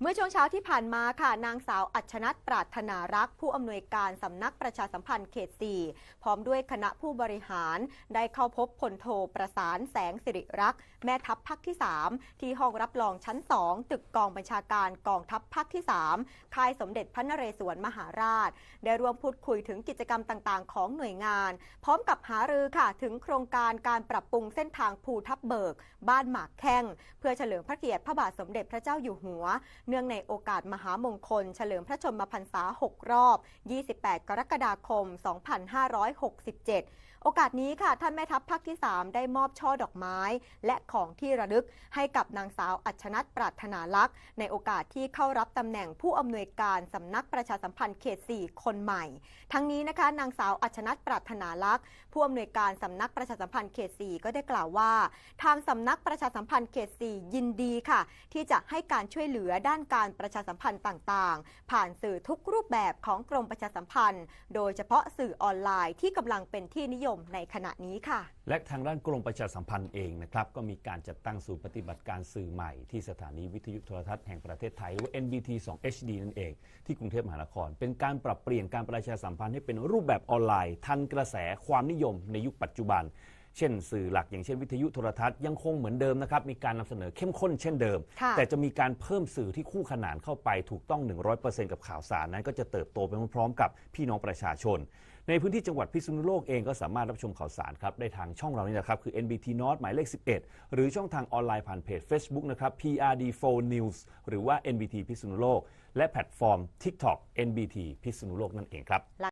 เมื่อช่วงเช้าที่ผ่านมาค่ะ นางสาวอัชนัทปรารถนารัก ผู้อำนวยการสำนักประชาสัมพันธ์เขต 4 พร้อมด้วยคณะผู้บริหาร ได้เข้าพบพลโทประสานแสงสิริรักษ์แม่ทัพภาคที่ 3 ที่ห้องรับรองชั้น 2 ตึกกองบัญชาการกองทัพภาคที่ 3 ค่ายสมเด็จพระนเรศวรมหาราช ได้ร่วมพูดคุยถึงกิจกรรมต่างๆ ของหน่วยงาน พร้อมกับหารือค่ะถึงโครงการการปรับปรุงเส้นทางภูทับเบิก บ้านหมากแข้ง เพื่อเฉลิมพระเกียรติพระบาทสมเด็จพระเจ้าอยู่หัวเนื่องในโอกาสมหามงคล เฉลิมพระชนมพรรษา 6 รอบ 28 กรกฎาคม 2567 โอกาสนี้ค่ะ ท่านแม่ทัพภาคที่ 3 ได้มอบช่อดอกไม้ และของที่ระลึกให้กับนางสาวอัชนัทปรารถนาลักษณ์ในโอกาสที่เข้ารับตำแหน่งผู้อำนวยการสำนักประชาสัมพันธ์เขต 4 คนใหม่ ทั้งนี้นะคะ นางสาวอัชนัทปรารถนาลักษณ์ผู้อำนวยการสำนักประชาสัมพันธ์เขต 4 ก็ได้กล่าวว่า ทางสำนักประชาสัมพันธ์เขต 4 ยินดีค่ะ ที่จะให้การช่วยเหลือด้านการประชาสัมพันธ์ต่างๆ ผ่านสื่อทุกรูปแบบของกรมประชาสัมพันธ์ โดยเฉพาะสื่อออนไลน์ที่กำลังเป็นที่นิยมในขณะนี้ค่ะ และทางด้านกรมประชาสัมพันธ์เองนะครับก็มีการจัดตั้งศูนย์ปฏิบัติการสื่อใหม่ที่สถานีวิทยุโทรทัศน์แห่งประเทศไทยหรือว่า NBT 2 HD นั่นเอง ที่กรุงเทพมหานคร เป็นการปรับเปลี่ยนการประชาสัมพันธ์ให้เป็นรูปแบบออนไลน์ ทันกระแสความนิยมในยุคปัจจุบัน เช่นสื่อหลักอย่างเช่นวิทยุโทรทัศน์ยังคงเหมือนเดิมนะครับมีการนำเสนอเข้มข้นเช่นเดิมค่ะแต่จะมีการเพิ่มสื่อที่คู่ขนานเข้าไปถูกต้อง 100%กับข่าวสารนั้น ก็จะเติบโตไปพร้อมๆกับพี่น้องประชาชน ในพื้นที่จังหวัดพิษณุโลกเองก็สามารถรับชมข่าวสารครับได้ทางช่องเรานี่นะครับคือ NBT North หมายเลข 11 หรือช่องทางออนไลน์ผ่านเพจ Facebook นะครับ PRD4 News หรือว่า NBT พิษณุโลกและแพลตฟอร์ม TikTok NBT พิษณุโลกนั่นเองครับ